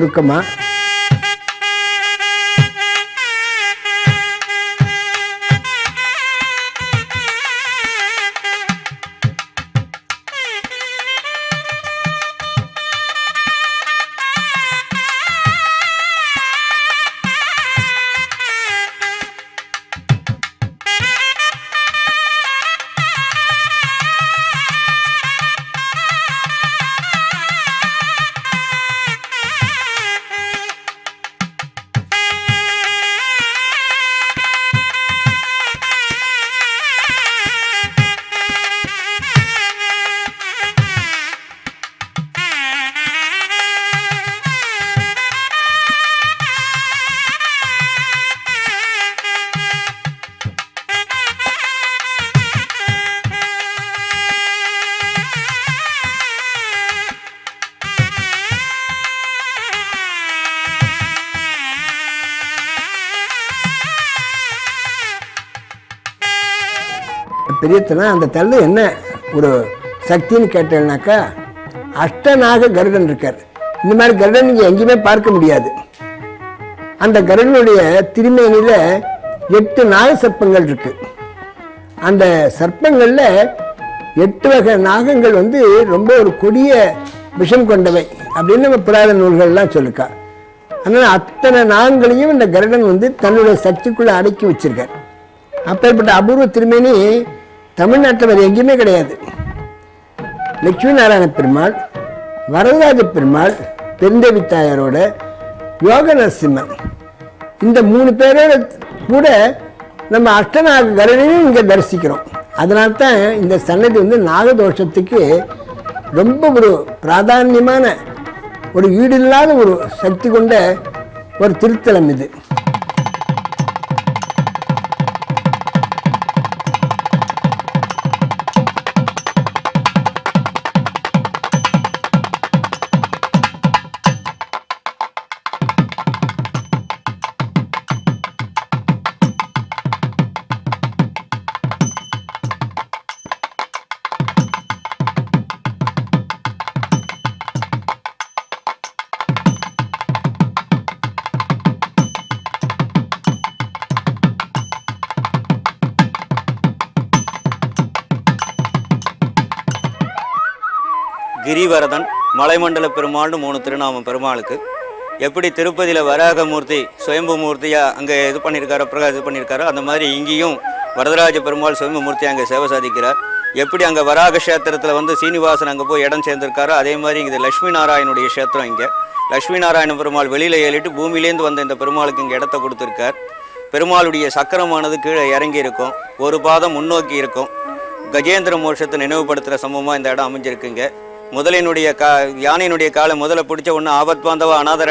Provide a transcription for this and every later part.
சுருக்கமாக பெரியத்தனா அந்த தள்ளு என்ன ஒரு சக்தின்னு கேட்டேன்னாக்கா அஷ்டநாக கருடன் இருக்கார். இந்த மாதிரி கருடன் நீங்கள் எங்கேயுமே பார்க்க முடியாது. அந்த கருடனுடைய திருமேனியில் எட்டு நாக சர்ப்பங்கள் இருக்கு. அந்த சர்ப்பங்களில் எட்டு வகை நாகங்கள் வந்து ரொம்ப ஒரு கொடிய விஷம் கொண்டவை அப்படின்னு நம்ம புராத நூல்கள்லாம் சொல்லிருக்கா அதனால் அத்தனை நாகங்களையும் இந்த கருடன் வந்து தன்னுடைய சக்திக்குள்ளே அடக்கி வச்சிருக்கார். அப்பேற்பட்ட அபூர்வ திருமேனி தமிழ்நாட்டில் வேறு எங்கேயுமே கிடையாது. லட்சுமி நாராயண பெருமாள் வரதராஜ பெருமாள் பெருந்தேவி தாயாரோட யோக நரசிம்மன். இந்த மூணு பேரோட கூட நம்ம அஷ்டநாக கருணையும் இங்கே தரிசிக்கிறோம். அதனால தான் இந்த சன்னதி வந்து நாகதோஷத்துக்கு ரொம்ப ஒரு பிராதானியமான ஒரு ஈடில்லாத ஒரு சக்தி கொண்ட ஒரு திருத்தலம் இது. கிரிவரதன் மலைமண்டல பெருமாள்னு மூணு திருநாமம் பெருமாளுக்கு. எப்படி திருப்பதியில் வராகமூர்த்தி சுயம்பு மூர்த்தியாக அங்கே இது பண்ணியிருக்காரோ பிரகாஷ் இது பண்ணியிருக்காரோ அந்த மாதிரி இங்கேயும் வரதராஜ பெருமாள் சுயம்பு மூர்த்தி அங்கே சேவை சாதிக்கிறார். எப்படி அங்கே வராக கஷேத்திரத்தில் வந்து சீனிவாசன் அங்கே போய் இடம் சேர்ந்திருக்காரோ அதே மாதிரி இங்கே லட்சுமி நாராயணுடைய கஷேத்திரம் இங்கே. லட்சுமி நாராயண பெருமாள் வெளியில் ஏறிட்டு பூமியிலேருந்து வந்த இந்த பெருமாளுக்கு இங்கே இடத்த கொடுத்துருக்கார். பெருமாளுடைய சக்கரமானது கீழே இறங்கி இருக்கும். ஒரு பாதம் முன்னோக்கி இருக்கும். கஜேந்திர மோட்சத்தை நினைவுபடுத்துகிற சமமாக இந்த இடம் அமைஞ்சிருக்குங்க. முதலினுடைய கா யானையினுடைய காலை முதல்ல பிடிச்ச ஒன்று ஆபத் பாந்தவா அநாத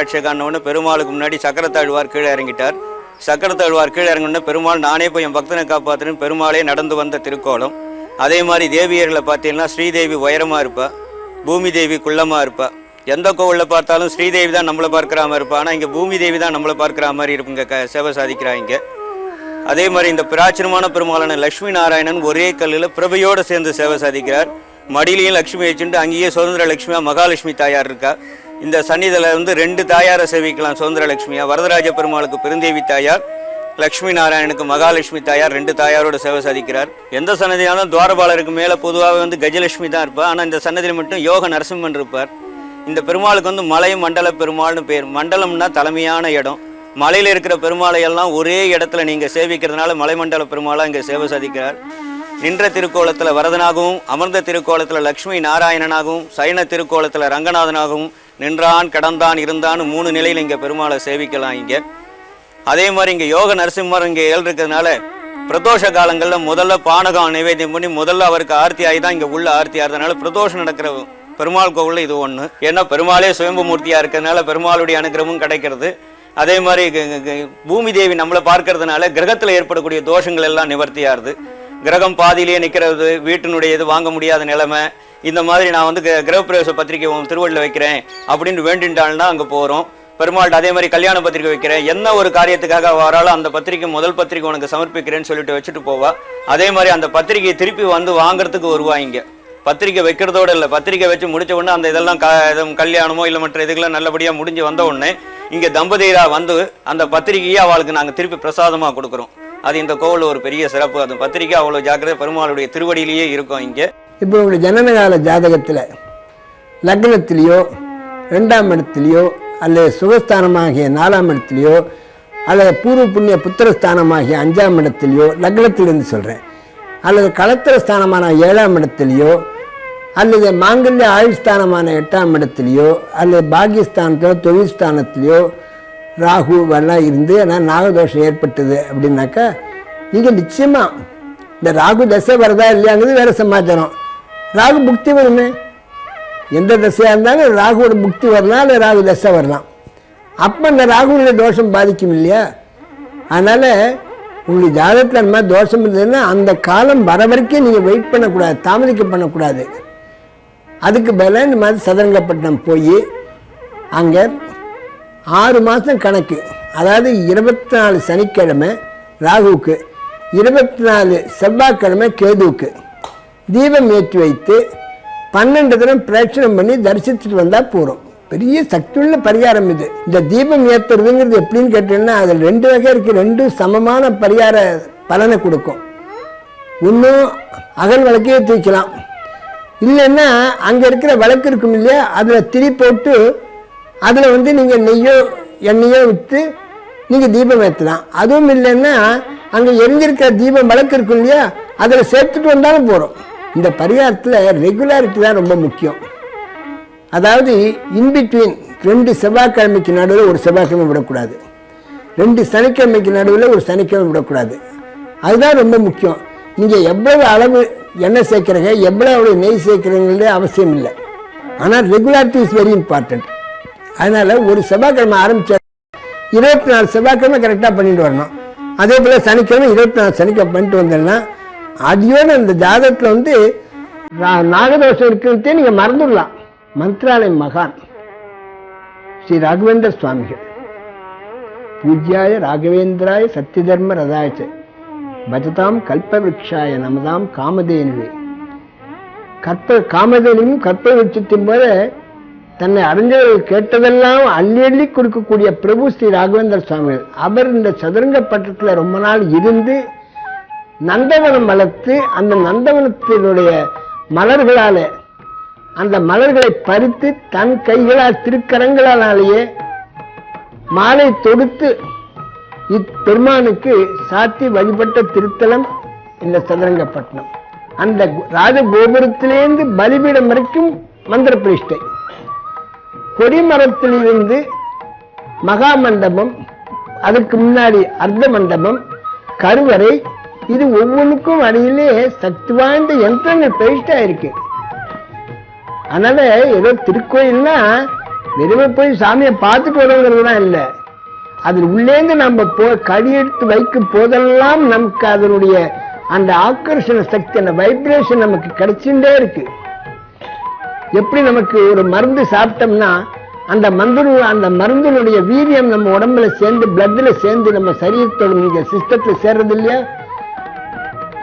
ஒன்று பெருமாளுக்கு முன்னாடி சக்கரத்தாழ்வார் கீழே இறங்கிட்டார். சக்கரத்தாழ்வார் கீழே இறங்கின பெருமாள் நானே போய் என் பக்தனை காப்பாற்றுன்னு பெருமாளே நடந்து வந்த திருக்கோலம். அதே மாதிரி தேவியர்களை பார்த்தீங்கன்னா ஸ்ரீதேவி உயரமாக இருப்பா. பூமி தேவி குள்ளமாக இருப்பா. எந்த கோவிலில் பார்த்தாலும் ஸ்ரீதேவி தான் நம்மளை பார்க்குற மாதிரி இருப்பா. ஆனால் இங்கே பூமி தேவி தான் நம்மளை பார்க்குற மாதிரி இருப்புங்க க சேவை சாதிக்கிறாங்க அதே மாதிரி இந்த பிராச்சீனமான பெருமாளான லட்சுமி நாராயணன் ஒரே கல்லில் பிரபையோடு சேர்ந்து சேவை சாதிக்கிறார். மடியிலையும் லக்ஷ்மி வச்சுட்டு அங்கேயே சுதந்திர லட்சுமியாக மகாலட்சுமி தாயார் இருக்கா. இந்த சன்னிதில் வந்து ரெண்டு தாயாரை சேவிக்கலாம் சுதந்திர லட்சுமியா. வரதராஜ பெருமாளுக்கு பெருந்தேவி தாயார் லட்சுமி நாராயணனுக்கு மகாலட்சுமி தாயார் ரெண்டு தாயாரோட சேவை சாதிக்கிறார். எந்த சன்னதியாலும் துவாரபாலருக்கு மேலே பொதுவாகவே வந்து கஜலட்சுமி தான் இருப்பார் ஆனால் இந்த சன்னதியில் மட்டும் யோக நரசிம்மன் இருப்பார். இந்த பெருமாளுக்கு வந்து மலை மண்டல பெருமாள்னு பேர். மண்டலம்னா தலைமையான இடம். மலையில் இருக்கிற பெருமாளையெல்லாம் ஒரே இடத்துல நீங்கள் சேவிக்கிறதுனால மலைமண்டல பெருமாளாக இங்கே சேவை சாதிக்கிறார். நின்ற திருக்கோலத்தில் வரதனாகவும் அமர்ந்த திருக்கோலத்தில் லக்ஷ்மி நாராயணனாகவும் சைன திருக்கோலத்தில் ரங்கநாதனாகவும் நின்றான் கடந்தான் இருந்தான்னு மூணு நிலையில் இங்கே பெருமாளை சேவிக்கலாம் இங்கே. அதே மாதிரி இங்கே யோக நரசிம்மர் இங்கே இருக்கிறதுனால பிரதோஷ காலங்களில் முதல்ல பானகம் நிவேதியம் பண்ணி முதல்ல அவருக்கு ஆர்த்தி ஆகி தான் இங்கே உள்ள ஆர்த்தி ஆகிறதுனால பிரதோஷம் நடக்கிற பெருமாள் கோவிலில் இது ஒன்று ஏன்னா பெருமாளே சுயம்பு மூர்த்தியாக இருக்கிறதுனால பெருமாளுடைய அனுகிரமும் கிடைக்கிறது. அதே மாதிரி க- பூமி தேவி நம்மளை பார்க்கறதுனால கிரகத்தில் ஏற்படக்கூடிய தோஷங்கள் எல்லாம் நிவர்த்தியாகுது கிரகம் பாதியிலேயே நிற்கிறது வீட்டினுடைய இது வாங்க முடியாத நிலைமை. இந்த மாதிரி நான் வந்து கிரகப்பிரவேச பத்திரிக்கை உன் திருவள்ளில் வைக்கிறேன் அப்படின்னு வேண்டின்றாள்னா அங்கே போகிறோம் பெருமாள்கிட்ட அதே மாதிரி கல்யாண பத்திரிக்கை வைக்கிறேன். என்ன ஒரு காரியத்துக்காக வராலும் அந்த பத்திரிக்கை முதல் பத்திரிக்கை உனக்கு சமர்ப்பிக்கிறேன்னு சொல்லிட்டு வச்சுட்டு போவா. அதே மாதிரி அந்த பத்திரிக்கையை திருப்பி வந்து வாங்குறதுக்கு வருவா இங்கே. பத்திரிக்கை வைக்கிறதோட இல்லை. பத்திரிக்கை வச்சு முடிச்ச உடனே அந்த இதெல்லாம் க எதுவும் கல்யாணமோ இல்லை மற்ற இதுக்கெல்லாம் நல்லபடியாக முடிஞ்சு வந்த உடனே இங்கே தம்பதியராக வந்து அந்த பத்திரிக்கையை அவளுக்கு நாங்கள் திருப்பி பிரசாதமாக கொடுக்குறோம். அது இந்த கோவில் ஒரு பெரிய சிறப்பு. அந்த பத்திரிக்கை அவ்வளோ ஜாக்கிரதை பெருமாளுடைய திருவடியிலேயே இருக்கும் இங்கே. இப்போ உங்களுடைய ஜனனகால ஜாதகத்தில் லக்னத்திலேயோ ரெண்டாம் இடத்துலையோ அல்லது சுகஸ்தானமாகிய நாலாம் இடத்துலையோ அல்லது பூர்வ புண்ணிய புத்திரஸ்தானமாகிய அஞ்சாம் இடத்துலையோ லக்னத்திலிருந்து சொல்கிறேன் அல்லது களத்திர ஸ்தானமான ஏழாம் இடத்துலையோ அல்லது மாங்கல்ய ஆயுள் ஸ்தானமான எட்டாம் இடத்துலையோ அல்லது பாகியஸ்தானத்திலோ தொழில் ஸ்தானத்திலையோ ராகு எல்லாம் இருந்து ஆனால் நாகதோஷம் ஏற்பட்டது அப்படின்னாக்கா நீங்கள் நிச்சயமாக இந்த ராகு தசை வரதா இல்லையாங்கிறது வேறு சமாச்சாரம். ராகு புக்தி வருமே? எந்த தசையாக இருந்தாலும் ராகுவோட புக்தி வரலாம் இல்லை ராகு தசை வரலாம். அப்போ இந்த ராகுடைய தோஷம் பாதிக்கும் இல்லையா? அதனால் உங்களுக்கு ஜாதகத்தில் அந்த மாதிரி தோஷம் இருந்ததுன்னா அந்த காலம் வர வரைக்கும் நீங்கள் வெயிட் பண்ணக்கூடாது தாமதிக்க பண்ணக்கூடாது. அதுக்கு பதிலாக இந்த மாதிரி சதுரங்கப்பட்டினம் போய் அங்கே ஆறு மாதம் கணக்கு. அதாவது இருபத்தி நாலு சனிக்கிழமை ராகுவுக்கு இருபத்தி நாலு செவ்வாய்க்கிழமை கேதுவுக்கு. தீபம் ஏற்றி வைத்து பன்னெண்டு தினம் பிரச்சனை பண்ணி தரிசித்துட்டு வந்தால் போகிறோம் பெரிய சக்தியுள்ள பரிகாரம் இது. இந்த தீபம் ஏற்றுறதுங்கிறது எப்படின்னு கேட்டீங்கன்னா அதில் ரெண்டு வகை இருக்குது ரெண்டும் சமமான பரிகார பலனை கொடுக்கும். இன்னும் அகல் விளக்கையே தூக்கலாம். இல்லைன்னா அங்கே இருக்கிற விளக்கு இருக்கும் இல்லையா அதில் திரி போட்டு அதில் வந்து நீங்கள் நெய்யோ எண்ணெயோ விட்டு நீங்கள் தீபம் ஏற்றலாம் அதுவும் இல்லைன்னா அங்கே எரிஞ்சிருக்கிற தீபம் விளக்கு இருக்கும் இல்லையா? அதில் சேர்த்துட்டு வந்தாலும் போகிறோம் இந்த பரிகாரத்தில் ரெகுலாரிட்டி தான் ரொம்ப முக்கியம். அதாவது இன்பிட்வீன் ரெண்டு செவ்வாய்க்கிழமைக்கு நடுவில் ஒரு செவ்வாய்க்கிழமை விடக்கூடாது. ரெண்டு சனிக்கிழமைக்கு நடுவில் ஒரு சனிக்கிழமை விடக்கூடாது. அதுதான் ரொம்ப முக்கியம். நீங்கள் எவ்வளவு அளவு எண்ணெய் சேர்க்குறீங்க எவ்வளோ அவ்வளோ நெய் சேர்க்குறீங்களே அவசியம் இல்லை. ஆனால் ரெகுலாரிட்டி இஸ் வெரி இம்பார்ட்டன்ட் அதனால் ஒரு செவ்வாய்க்கிழமை ஆரம்பிச்ச இருபத்தி நாலு செவ்வாய்க்கிழமை கரெக்டாக பண்ணிட்டு வரணும். அதே போல் சனிக்கிழமை இருபத்தி நாலு சனிக்கிழமை பண்ணிட்டு வந்தேன்னா அதையோடு அந்த ஜாதகத்தில் வந்து நாகதோஷம் இருக்கிறதே நீங்கள் மறந்துடலாம். மந்த்ராலயம் மகான். ஸ்ரீ ராகவேந்திர சுவாமிகள். பூஜ்யாய ராகவேந்திராய சத்யதர்ம ரதாயச்ச பஜதாம் கல்பவிருக்ஷாய நமதாம் காமதேனுவே. கற்ப காமதேனுவும் கற்ப விருட்சத்தின் போல தன்னை அறிஞர்கள் கேட்டதெல்லாம் அள்ளி அள்ளி கொடுக்கக்கூடிய பிரபு ஸ்ரீ ராகவேந்திர சுவாமிகள். அவர் இந்த சதுரங்க பட்டத்தில் ரொம்ப நாள் இருந்து நந்தவனம் வளர்த்து அந்த நந்தவனத்தினுடைய மலர்களால் அந்த மலர்களை பறித்து தன் கைகளால் திருக்கரங்களாலேயே மாலை தொடுத்து இப்பெருமானுக்கு சாத்தி வழிபட்ட திருத்தலம் இந்த சதுரங்கப்பட்டினம் அந்த ராஜகோபுரத்திலேருந்து பலிபீடம் வரைக்கும் மந்திர பிரதிஷ்டை. கொடிமரத்திலிருந்து மகா மண்டபம் அதுக்கு முன்னாடி அர்த்த மண்டபம் கருவறை இது ஒவ்வொன்றுக்கும் அடியிலே சக்தி வாய்ந்த யந்திரங்கள் பிரதிஷ்டா இருக்கு. அதனால ஏதோ திருக்கோயில்னா வெறுமை போய் சாமியை பார்த்துட்டு வரோங்கிறதுலாம் இல்லை. அதில் உள்ளேந்து நம்ம போ கடி எடுத்து வைக்கும் போதெல்லாம் நமக்கு அதனுடைய அந்த ஆக்கர்ஷண சக்தி அந்த வைப்ரேஷன் நமக்கு கிடைச்சுட்டே இருக்கு. எப்படி நமக்கு ஒரு மருந்து சாப்பிட்டோம்னா அந்த மருந்து அந்த மருந்தினுடைய வீரியம் நம்ம உடம்புல சேர்ந்து பிளட்ல சேர்ந்து நம்ம சரீரத்தோட சிஸ்டத்துல சேர்றது இல்லையா?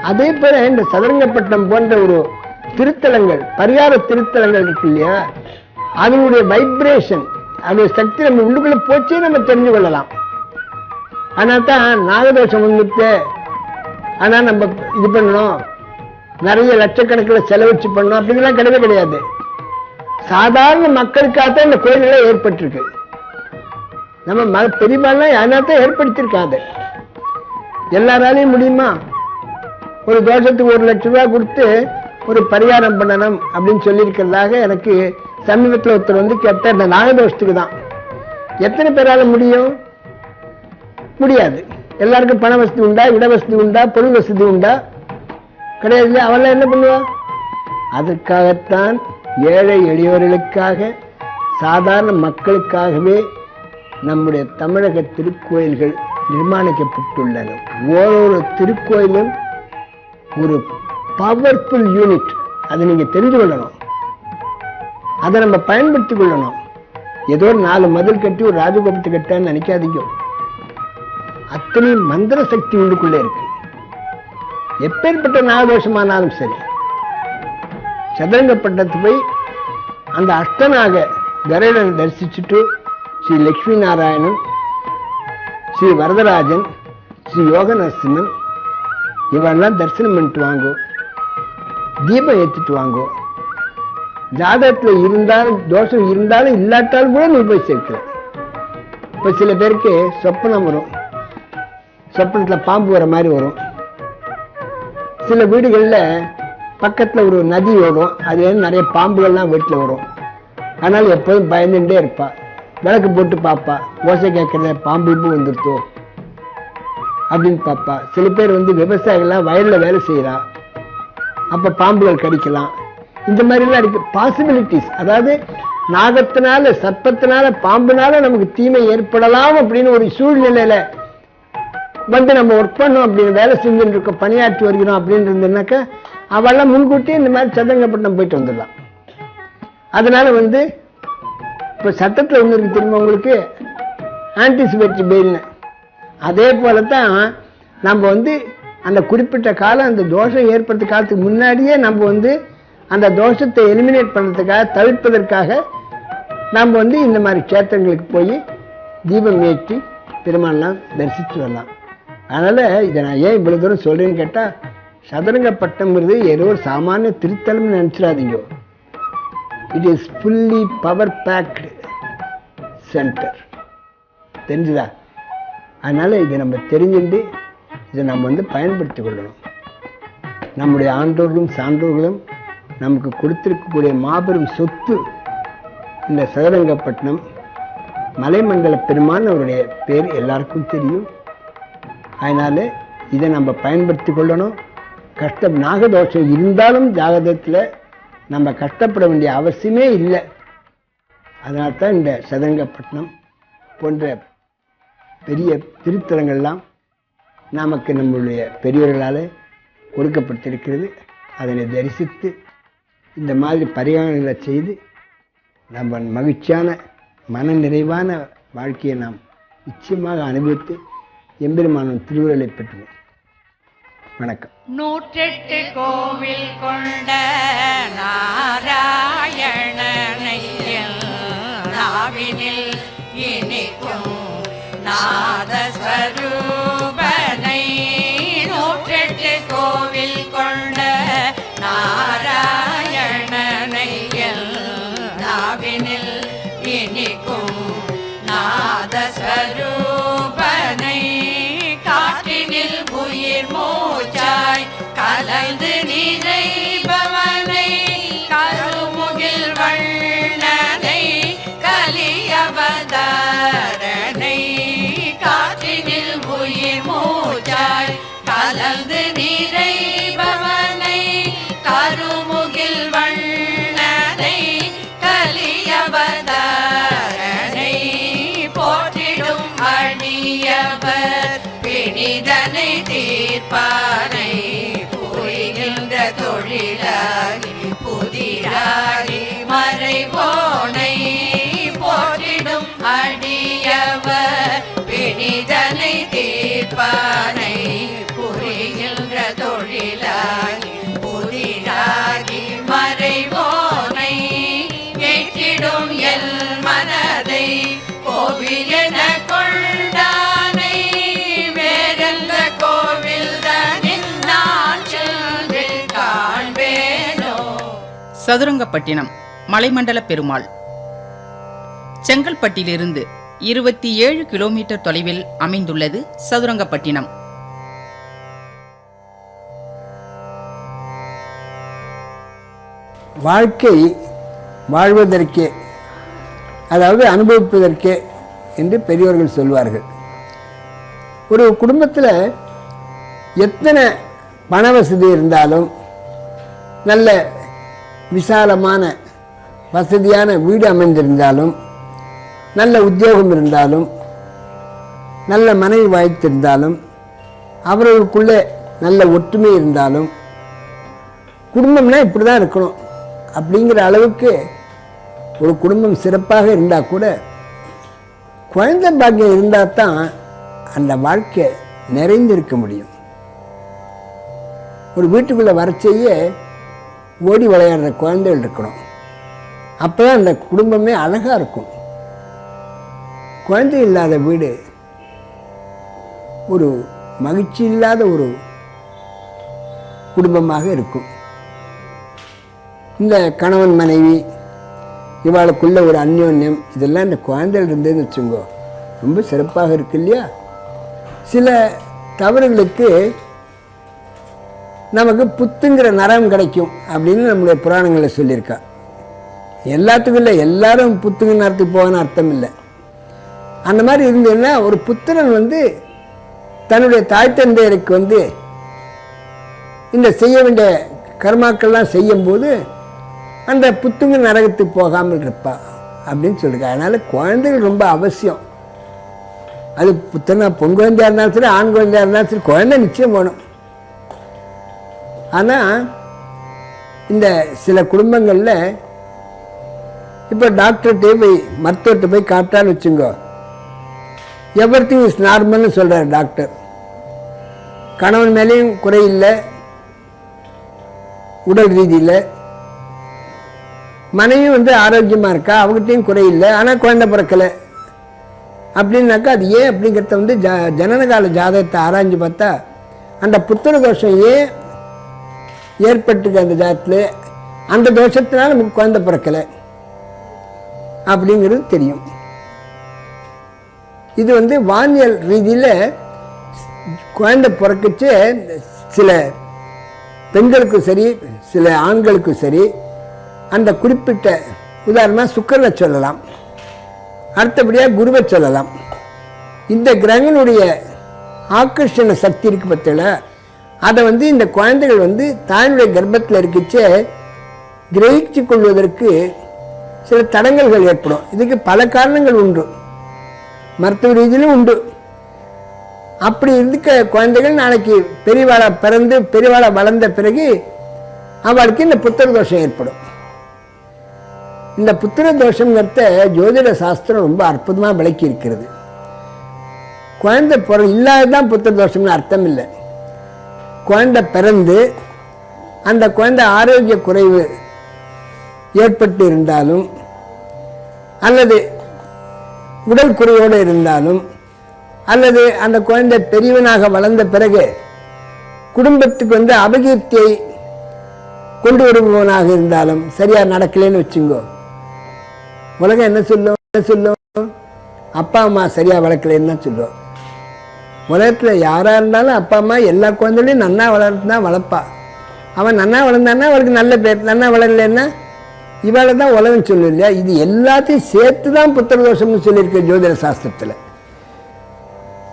அதே போல இந்த சதுரங்கப்பட்டம் போன்ற ஒரு திருத்தலங்கள் பரிகார திருத்தலங்கள் இருக்கு இல்லையா? அதனுடைய வைப்ரேஷன் அதோட சக்தி நம்ம உள்ளுக்குள்ள போச்சே நம்ம தெரிஞ்சு கொள்ளலாம். அதனால தான் நாகதோஷம் வந்துட்டு ஆனா நம்ம இது பண்ணணும். நிறைய லட்சக்கணக்கில் செலவச்சு பண்ணணும். அப்படிங்கலாம் கிடையவே கிடையாது. சாதாரண மக்களுக்காகத்தான் இந்த கோயில்கள் ஏற்பட்டிருக்கு. நம்ம ம பெரியமாலாம் யாராத்தான் ஏற்படுத்தியிருக்காது எல்லாராலையும் முடியுமா? ஒரு தோஷத்துக்கு ஒரு லட்ச ரூபாய் கொடுத்து ஒரு பரிகாரம் பண்ணணும் அப்படின்னு சொல்லியிருக்கிறதாக எனக்கு சமீபத்தில் ஒருத்தர் வந்து கேட்ட இந்த நாகதோஷத்துக்கு தான். எத்தனை பேரால முடியும்? முடியாது. எல்லாருக்கும் பண வசதி உண்டா இட வசதி உண்டா பொருள் வசதி உண்டா? கிடையாது அவெல்லாம் என்ன பண்ணுவா? அதற்காகத்தான் ஏழை எளியவர்களுக்காக சாதாரண மக்களுக்காகவே நம்முடைய தமிழக திருக்கோயில்கள் நிர்மாணிக்கப்பட்டுள்ளன. ஓரொரு திருக்கோயிலும் ஒரு பவர்ஃபுல் யூனிட் அதை நீங்க தெரிந்து கொள்ளணும். அதை நம்ம பயன்படுத்திக் கொள்ளணும். ஏதோ நாலு மதில் கட்டி ஒரு ராஜகோபத்தை கட்டான்னு நினைக்காதீங்க. அத்தனை மந்திர சக்தி உள்ளுக்குள்ளே இருக்கு. எப்பேற்பட்ட நாகதோஷமானாலும் சரி சதுரங்கப்பட்டத்து போய் அந்த அஷ்டனாக கருடனை தரிசிச்சுட்டு ஸ்ரீ லக்ஷ்மி நாராயணன் ஸ்ரீ வரதராஜன் ஸ்ரீ யோக நரசிம்மன் இவெல்லாம் தரிசனம் பண்ணிட்டு வாங்கோ. தீபம் ஏற்றிட்டு வாங்கோ. ஜாதகத்தில் இருந்தாலும் தோஷம் இருந்தாலும் இல்லாட்டாலும் கூட நீ போய் சேர்க்கல இப்போ சில பேருக்கு சொப்பனம் வரும். சொப்பனத்தில் பாம்பு வர மாதிரி வரும். சில வீடுகளில் பக்கத்தில் ஒரு நதி ஓடும். அது நிறைய பாம்புகள்லாம் வீட்டில் வரும். அதனால் எப்போதும் பயந்துட்டே இருப்பா. விளக்கு போட்டு பார்ப்பா ஓசை கேட்கறத பாம்பு இப்போ வந்துருத்தோ அப்படின்னு பார்ப்பா சில பேர் வந்து விவசாயிகள்லாம் வயலில் வேலை செய்கிறா அப்போ பாம்புகள் கடிக்கலாம். இந்த மாதிரிலாம் இருக்கு. பாசிபிலிட்டிஸ் அதாவது நாகத்தினால சர்ப்பத்தினால பாம்புனால நமக்கு தீமை ஏற்படலாம் அப்படின்னு ஒரு சூழ்நிலையில வந்து நம்ம ஒர்க் பண்ணோம் அப்படின்னு வேலை செஞ்சுட்டு இருக்கோம் பணியாற்றி வருகிறோம் அப்படின்னு இருந்தோம்னாக்கா அவெல்லாம் முன்கூட்டியே இந்த மாதிரி சதங்கப்பட்டினம் போயிட்டு வந்துடலாம். அதனால வந்து இப்போ சட்டத்தில் ஒன்று இருக்கு திரும்ப உங்களுக்கு? ஆன்டிசிபேட்டரி பெயில்னு அதே போல தான் நம்ம வந்து அந்த குறிப்பிட்ட காலம் அந்த தோஷம் ஏற்படுத்த காலத்துக்கு முன்னாடியே நம்ம வந்து அந்த தோஷத்தை எலிமினேட் பண்ணுறதுக்காக தவிர்ப்பதற்காக நம்ம வந்து இந்த மாதிரி க்ஷேத்திரங்களுக்கு போய் தீபம் ஏற்றி பெருமாள்லாம் தரிசித்து வரலாம். அதனால் இதை நான் ஏன் இவ்வளோ தூரம் சொல்கிறேன்னு கேட்டால் சதுரங்கப்பட்டம்ங்கிறது ஏதோ ஒரு சாமானிய திருத்தலம்னு நினச்சிடாதீங்க. It is fully power packed centre தெரிஞ்சுதா? அதனால் இதை நம்ம தெரிஞ்சுட்டு இதை நம்ம வந்து பயன்படுத்தி கொள்ளணும். நம்முடைய ஆண்டோர்களும் சான்றோர்களும் நமக்கு கொடுத்திருக்கக்கூடிய மாபெரும் சொத்து இந்த சதுரங்கப்பட்டினம் மலைமண்டல பெருமான் அவருடைய பேர் எல்லாருக்கும் தெரியும். அதனால் இதை நம்ம பயன்படுத்தி கொள்ளணும். கஷ்டம் நாகதோஷம் இருந்தாலும் ஜாதகத்தில் நம்ம கஷ்டப்பட வேண்டிய அவசியமே இல்லை. அதனால தான் இந்த சதங்கப்பட்டினம் போன்ற பெரிய திருத்தலங்கள்லாம் நமக்கு நம்முடைய பெரியவர்களால் கொடுக்கப்பட்டிருக்கிறது. அதனை தரிசித்து இந்த மாதிரி பரிகாரங்களை செய்து நம்ம மகிழ்ச்சியான மன நிறைவான வாழ்க்கையை நாம் நிச்சயமாக அனுபவித்து எம்பெருமானம் திருவுருளை பெற்றுவோம். வணக்கம். நூற்றெட்டு கோவில் கொண்ட நாராயணனை நாவினில் இனிக்கும் நாதஸ்வரு சதுரங்கப்பட்டினம் மலைமண்டல பெருமாள். செங்கல்பட்டிலிருந்து இருபத்தி ஏழு கிலோமீட்டர் தொலைவில் அமைந்துள்ளது சதுரங்கப்பட்டினம். வாழ்க்கை வாழ்வதற்கே அதாவது அனுபவிப்பதற்கே என்று பெரியவர்கள் சொல்வார்கள். ஒரு குடும்பத்தில் எத்தனை பண வசதி இருந்தாலும் நல்ல விசாலமான வசதியான வீடு அமைந்திருந்தாலும் நல்ல உத்தியோகம் இருந்தாலும் நல்ல மனைவி வாய்த்திருந்தாலும் அவர்களுக்குள்ளே நல்ல ஒற்றுமை இருந்தாலும் குடும்பம்னா இப்படி தான் இருக்கணும். அப்படிங்கிற அளவுக்கு ஒரு குடும்பம் சிறப்பாக இருந்தால் கூட குழந்தை பாக்கியம் இருந்தால் தான் அந்த வாழ்க்கை நிறைந்திருக்க முடியும். ஒரு வீட்டுக்குள்ளே வரச்சேயே ஓடி விளையாடுற குழந்தைகள் இருக்கணும். அப்போ தான் அந்த குடும்பமே அழகாக இருக்கும். குழந்தை இல்லாத வீடு ஒரு மகிழ்ச்சி இல்லாத ஒரு குடும்பமாக இருக்கும். இந்த கணவன் மனைவி இவாளுக்குள்ள ஒரு அந்யோன்யம் இதெல்லாம் இந்த குழந்தைகள் இருந்ததுன்னு வச்சுங்கோ ரொம்ப சிறப்பாக இருக்கு இல்லையா? சில தவறுகளுக்கு நமக்கு புத்துங்கிற நரம் கிடைக்கும் அப்படின்னு நம்மளுடைய புராணங்களை சொல்லியிருக்கா. எல்லாத்துக்கும் இல்லை எல்லாரும் புத்துங்க நரத்துக்கு போகணும்னு அர்த்தம் இல்லை. அந்த மாதிரி இருந்ததுன்னா ஒரு புத்திரன் வந்து தன்னுடைய தாய் தந்தையருக்கு வந்து இந்த செய்ய வேண்டிய கர்மாக்கள்லாம் செய்யும்போது அந்த புத்துங்க நரகத்துக்கு போகாமல் இருப்பா அப்படின்னு சொல்லியிருக்கா. அதனால் குழந்தைகள் ரொம்ப அவசியம். அது புத்தனா பொன் குழந்தையாக இருந்தாலும் சரி ஆண் குழந்தையாக இருந்தாலும் சரி குழந்தை நிச்சயம் வேணும். ஆனால் இந்த சில குடும்பங்களில் இப்போ டாக்டர்கிட்டே போய் மருத்துவர்கிட்ட போய் காட்டான்னு வச்சுங்கோ. எவ்ரி திங் இஸ் நார்மல்னு சொல்கிறார் டாக்டர் கணவன் மேலேயும் குறையில்லை உடல் ரீதியில். மனைவி வந்து ஆரோக்கியமாக இருக்கா? அவங்ககிட்டையும் குறையில்லை ஆனால் குழந்தை பிறக்கலை. அப்படின்னாக்கா அது ஏன் அப்படிங்கிறத வந்து ஜ ஜனனகால ஜாதகத்தை ஆராய்ஞ்சு பார்த்தா அந்த புத்திர தோஷம் ஏன் ஏற்பட்டது அந்த ஜாத்தில். அந்த தோஷத்தினால் நமக்கு குழந்தை பிறக்கலை. அப்படிங்கிறது தெரியும். இது வந்து வானியல் ரீதியில் குழந்தை பிறக்கச்சு சில பெண்களுக்கும் சரி சில ஆண்களுக்கும் சரி அந்த குறிப்பிட்ட உதாரணமாக சுக்கரனை சொல்லலாம். அடுத்தபடியாக குருவை சொல்லலாம். இந்த கிரகனுடைய ஆக்கர்ஷண சக்தி இருக்கு பற்றில அதை வந்து இந்த குழந்தைகள் வந்து தாயினுடைய கர்ப்பத்தில் இருக்கிச்சே கிரகிச்சு கொள்வதற்கு சில தடங்கல்கள் ஏற்படும். இதுக்கு பல காரணங்கள் உண்டு. மருத்துவ ரீதியிலும் உண்டு. அப்படி இருக்க குழந்தைகள் நாளைக்கு பெரியவாளை பிறந்து பெரியவாளை வளர்ந்த பிறகு அவளுக்கு இந்த புத்திர தோஷம் ஏற்படும். இந்த புத்திர தோஷங்கிறத ஜோதிட சாஸ்திரம் ரொம்ப அற்புதமாக விளக்கி இருக்கிறது குழந்தை பிற இல்லாததான் புத்திர தோஷம்னு அர்த்தம் இல்லை. குழந்தை பிறந்து அந்த குழந்தை ஆரோக்கிய குறைவு ஏற்பட்டு இருந்தாலும் அல்லது உடல் குறையோடு இருந்தாலும் அல்லது அந்த குழந்தை பெரியவனாக வளர்ந்த பிறகு குடும்பத்துக்கு வந்து அபகீர்த்தியை கொண்டு வருபவனாக இருந்தாலும் சரியாக நடக்கலைன்னு வச்சுங்கோ. உலகம் என்ன சொல்லும்? என்ன சொல்லும்? அப்பா அம்மா சரியாக வளர்க்கலன்னு தான் சொல்லுவோம் உலகத்தில் யாராக இருந்தாலும் அப்பா அம்மா எல்லா குழந்தைகளையும் நன்னா வளர்த்து தான் வளர்ப்பா. அவன் நன்னா வளர்ந்தான்னா அவளுக்கு நல்ல பேர். நன்னா வளரலைன்னா இவளை தான் உலகம் சொல்லு இல்லையா? இது எல்லாத்தையும் சேர்த்து தான் புத்திர தோஷம்னு சொல்லியிருக்க ஜோதிட சாஸ்திரத்தில்.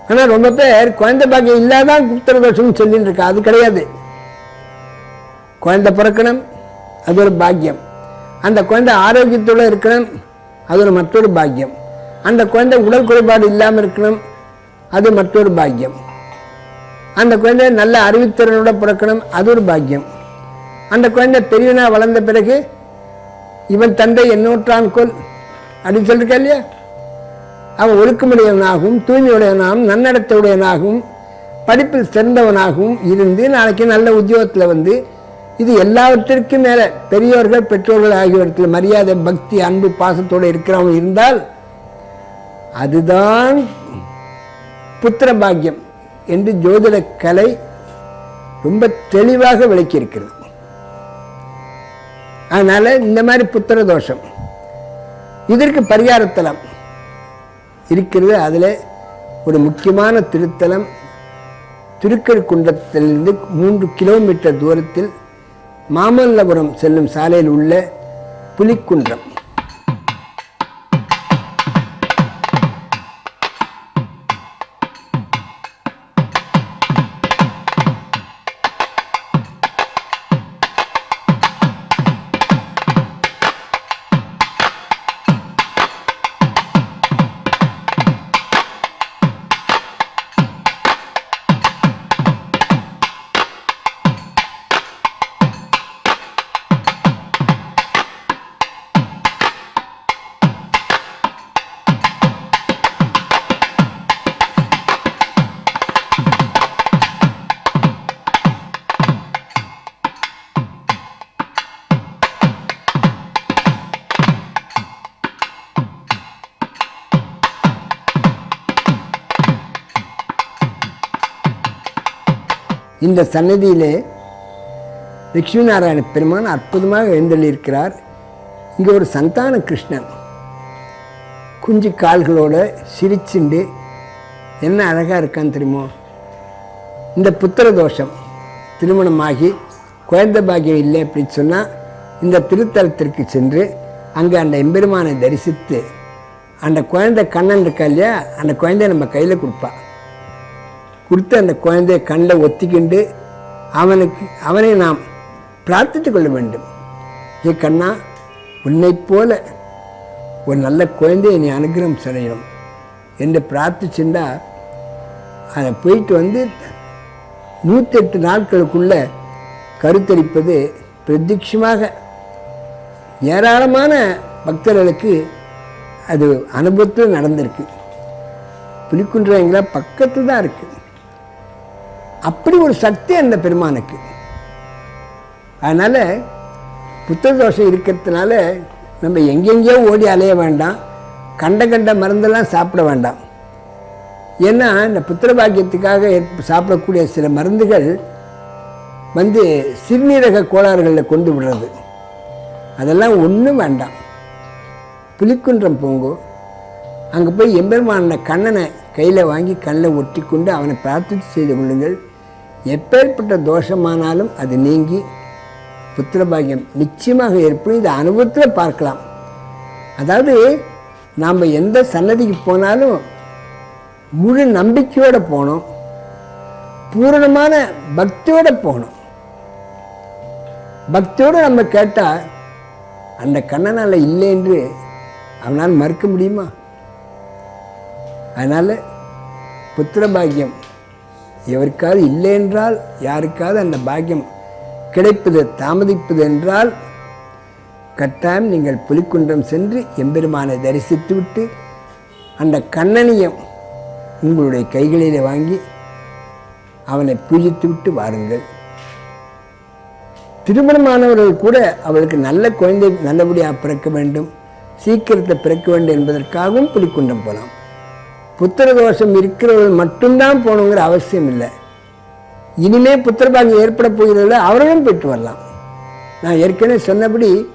ஆனால் ரொம்ப பேர் குழந்தை பாக்கியம் இல்லாதான் புத்திர தோஷம்னு சொல்லிட்டு இருக்கா அது கிடையாது. குழந்தை பிறக்கணும் அது ஒரு பாக்கியம். அந்த குழந்தை ஆரோக்கியத்தோடு இருக்கணும் அது ஒரு மற்றொரு பாக்கியம். அந்த குழந்தை உடல் குறைபாடு இல்லாமல் இருக்கணும் அது மற்றொரு பாக்கியம். அந்த குழந்தை நல்ல அறிவுத்திறனோட பிறக்கணும் அது ஒரு பாக்கியம். அந்த குழந்தை பெரியவனா வளர்ந்த பிறகு இவன் தந்தை என்னோற்றான் கொல். அப்படின்னு சொல்லிருக்கா இல்லையா? அவன் ஒழுக்கமுடையவனாகவும் தூய்மையுடையவனாகவும் நன்னடத்தையுடையவனாகவும் படிப்பில் சிறந்தவனாகவும் இருந்து நாளைக்கு நல்ல உத்தியோகத்தில் வந்து இது எல்லாவற்றிற்கும் மேலே பெரியோர்கள் பெற்றோர்கள் ஆகியவற்றில் மரியாதை பக்தி அன்பு பாசத்தோடு இருக்கிறவன் இருந்தால் அதுதான் புத்திர பாக்கியம் என்று ஜோதிட கலை ரொம்ப தெளிவாக விளக்கியிருக்கிறது. அதனால இந்த மாதிரி புத்திர தோஷம் இதற்கு பரிகாரத்தலம் இருக்கிறது. அதில் ஒரு முக்கியமான திருத்தலம் திருக்கழுக்குன்றத்திலிருந்து மூன்று கிலோமீட்டர் தூரத்தில் மாமல்லபுரம் செல்லும் சாலையில் உள்ள புலிக்குன்றம். இந்த சன்னதியிலே லட்சுமி நாராயண பெருமான் அற்புதமாக எழுந்தள்ளியிருக்கிறார். இங்கே ஒரு சந்தான கிருஷ்ணன். குஞ்சு கால்களோடு சிரிச்சுண்டு என்ன அழகாக இருக்கான்னு தெரியுமோ? இந்த புத்திர தோஷம் திருமணமாகி குழந்தை பாக்கியம் இல்லை அப்படின்னு சொன்னால் இந்த திருத்தலத்திற்கு சென்று அங்கே அந்த எம்பெருமானை தரிசித்து அந்த குழந்தை கண்ணன் இருக்கா இல்லையா? அந்த குழந்தைய நம்ம கையில் கொடுப்பா. கொடுத்து அந்த குழந்தைய கண்ணில் ஒத்திக்கிண்டு அவனுக்கு அவனை நாம் பிரார்த்தித்து கொள்ள வேண்டும். ஏ கண்ணா உன்னை போல ஒரு நல்ல குழந்தையை நீ அனுகிரகம் செய்யணும் என்று பிரார்த்திச்சுண்டா அதை போயிட்டு வந்து நூற்றெட்டு நாட்களுக்குள்ள கருத்தரிப்பது பிரத்யட்சமாக ஏராளமான பக்தர்களுக்கு அது அனுபவத்தில் நடந்திருக்கு. புலிக்குன்றவங்கள பக்கத்தில் தான் இருக்கு. அப்படி ஒரு சக்தி அந்த பெருமானுக்கு. அதனால் புத்திர தோஷம் இருக்கிறதுனால நம்ம எங்கெங்கேயோ ஓடி அலைய வேண்டாம். கண்ட கண்ட மருந்தெல்லாம் சாப்பிட வேண்டாம். ஏன்னா இந்த புத்திர பாக்கியத்துக்காக சாப்பிடக்கூடிய சில மருந்துகள் வந்து சிறுநீரக கோளாறுகளில் கொண்டு விடுறது. அதெல்லாம் ஒன்றும் வேண்டாம். புலிக்குன்றம் போங்கோ. அங்கே போய் எம்பெருமான கண்ணனை கையில் வாங்கி கண்ணில் ஒட்டி கொண்டு அவனை பிரார்த்தித்து செய்து கொள்ளுங்கள். எப்பேற்பட்ட தோஷமானாலும் அது நீங்கி புத்திரபாகியம். நிச்சயமாக ஏற்படும். இதை அனுபவத்தில் பார்க்கலாம். அதாவது நாம் எந்த சன்னதிக்கு போனாலும் முழு நம்பிக்கையோடு போகணும் பூரணமான பக்தியோடு போகணும் பக்தியோடு நம்ம கேட்டால் அந்த கண்ணனால் இல்லை என்று அவனால் மறுக்க முடியுமா? அதனால் புத்திரபாகியம் எவருக்காவது இல்லை என்றால் யாருக்காவது அந்த பாக்கியம் கிடைப்பது தாமதிப்பது என்றால் கட்டாயம் நீங்கள் புலிக்குன்றம் சென்று எம்பெருமானை தரிசித்துவிட்டு அந்த கண்ணனியம் உங்களுடைய கைகளிலே வாங்கி அவனை பூஜித்துவிட்டு வாருங்கள். திருமணமானவர்கள் கூட அவளுக்கு நல்ல குழந்தை நல்லபடியாக பிறக்க வேண்டும் சீக்கிரத்தை பிறக்க வேண்டும் என்பதற்காகவும் புலிக்குன்றம் போகலாம் புத்திர தோஷம் இருக்கிறவர்கள் மட்டும்தான் போகணுங்கிற அவசியம் இல்லை. இனிமே புத்திரபாகம் ஏற்பட போகிறதில்ல அவர்களும் போயிட்டு வரலாம். நான் ஏற்கனவே சொன்னபடி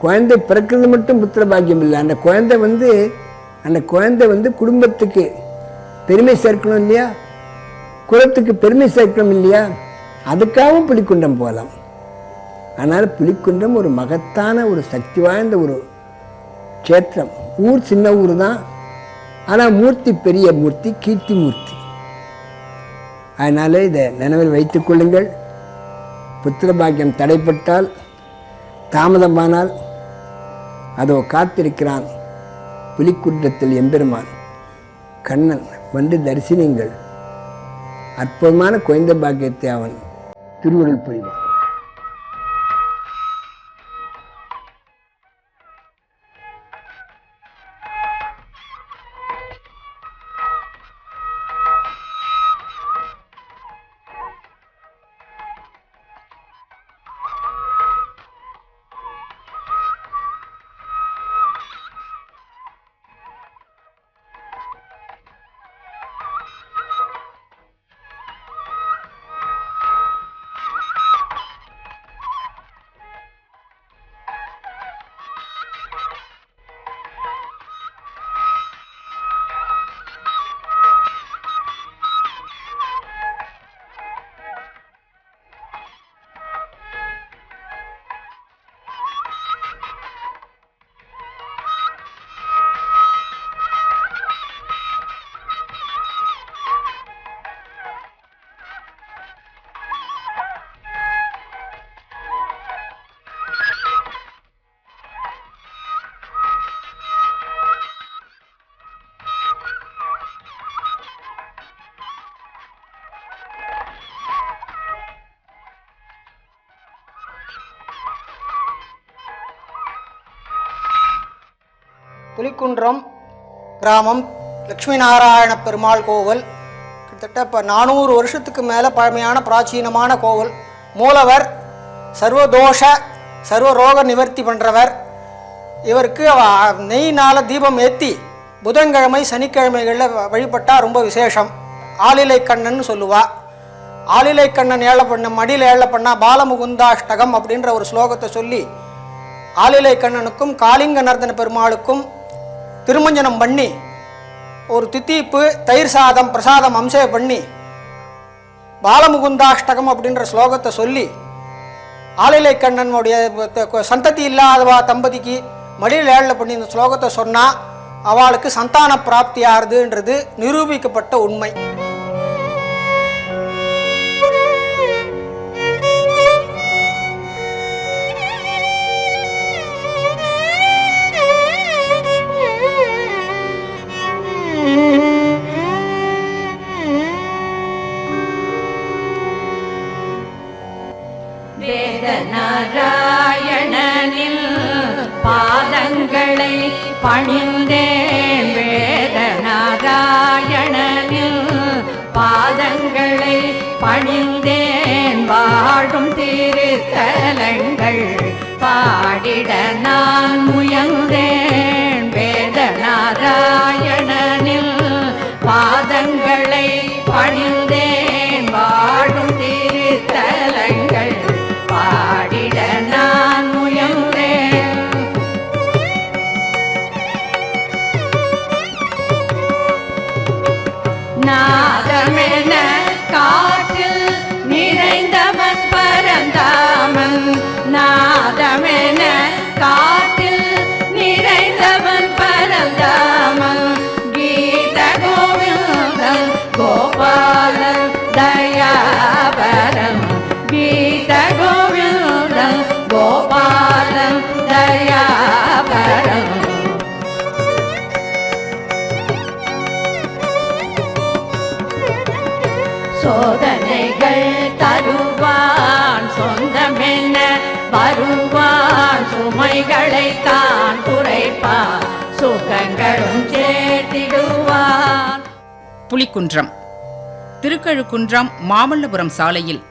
குழந்தை பிறக்கிறது மட்டும் புத்திரபாகியம் இல்லை. அந்த குழந்தை வந்து அந்த குழந்தை வந்து குடும்பத்துக்கு பெருமை சேர்க்கணும் இல்லையா? குலத்துக்கு பெருமை சேர்க்கணும் இல்லையா? அதுக்காகவும் புலிக்குண்டம் போகலாம். ஆனால் புலிக்குன்றம் ஒரு மகத்தான ஒரு சக்தி வாய்ந்த ஒரு க்ஷேத்திரம். ஊர் சின்ன ஊர் தான். ஆனால் மூர்த்தி பெரிய மூர்த்தி கீர்த்தி மூர்த்தி. அதனால் இதை நினைவில் வைத்துக் கொள்ளுங்கள். புத்திர பாக்கியம் தடைப்பட்டால் தாமதமானால் அதோ காத்திருக்கிறான் புலிக்குன்றத்தில் எம்பெருமான். கண்ணன் வந்து தரிசினீங்கள் அற்புதமான குழந்தை பாக்கியத்தை அவன் திருவுருள் புரிவான். திருக்குன்றம் கிராமம் லக்ஷ்மி நாராயண பெருமாள் கோவில். கிட்டத்தட்ட இப்போ நானூறு வருஷத்துக்கு மேலே பழமையான பிராச்சீனமான கோவில். மூலவர் சர்வதோஷ சர்வ ரோக நிவர்த்தி பண்ணுறவர் இவருக்கு நெய்னால் தீபம் ஏற்றி புதன்கிழமை சனிக்கிழமைகளில் வழிபட்டால் ரொம்ப விசேஷம். ஆளிலை கண்ணன் சொல்லுவா. ஆளிலை கண்ணன் ஏழை பண்ண மடியில் ஏழை பண்ணால் பாலமுகுந்தாஷ்டகம் அப்படின்ற ஒரு ஸ்லோகத்தை சொல்லி ஆளிலை கண்ணனுக்கும் காளிங்க நர்தன பெருமாளுக்கும் திருமஞ்சனம் பண்ணி ஒரு தித்தீப்பு தயிர் சாதம் பிரசாதம் அம்சே பண்ணி பாலமுகுந்தாஷ்டகம் அப்படின்ற ஸ்லோகத்தை சொல்லி ஆளிலை கண்ணனுடைய சந்ததி இல்லாதவா தம்பதிக்கு மடியில் ஏழில் பண்ணி இந்த ஸ்லோகத்தை சொன்னால் அவளுக்கு சந்தான பிராப்தி ஆறுதுன்றது நிரூபிக்கப்பட்ட உண்மை. பணிந்தேன் வேதநாராயணனில். பாதங்களை பணிந்தேன் வாடும் திருத்தலங்கள் பாடிட நான் முயந்தேன் வேதநாராயண சுகங்களும் சேர்த்திடுவான் புலிக்குன்றம். திருக்கழுக்குன்றம் மாமல்லபுரம் சாலையில்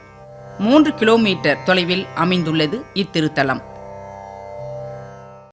மூன்று கிலோமீட்டர் தொலைவில் அமைந்துள்ளது இத்திருத்தலம்.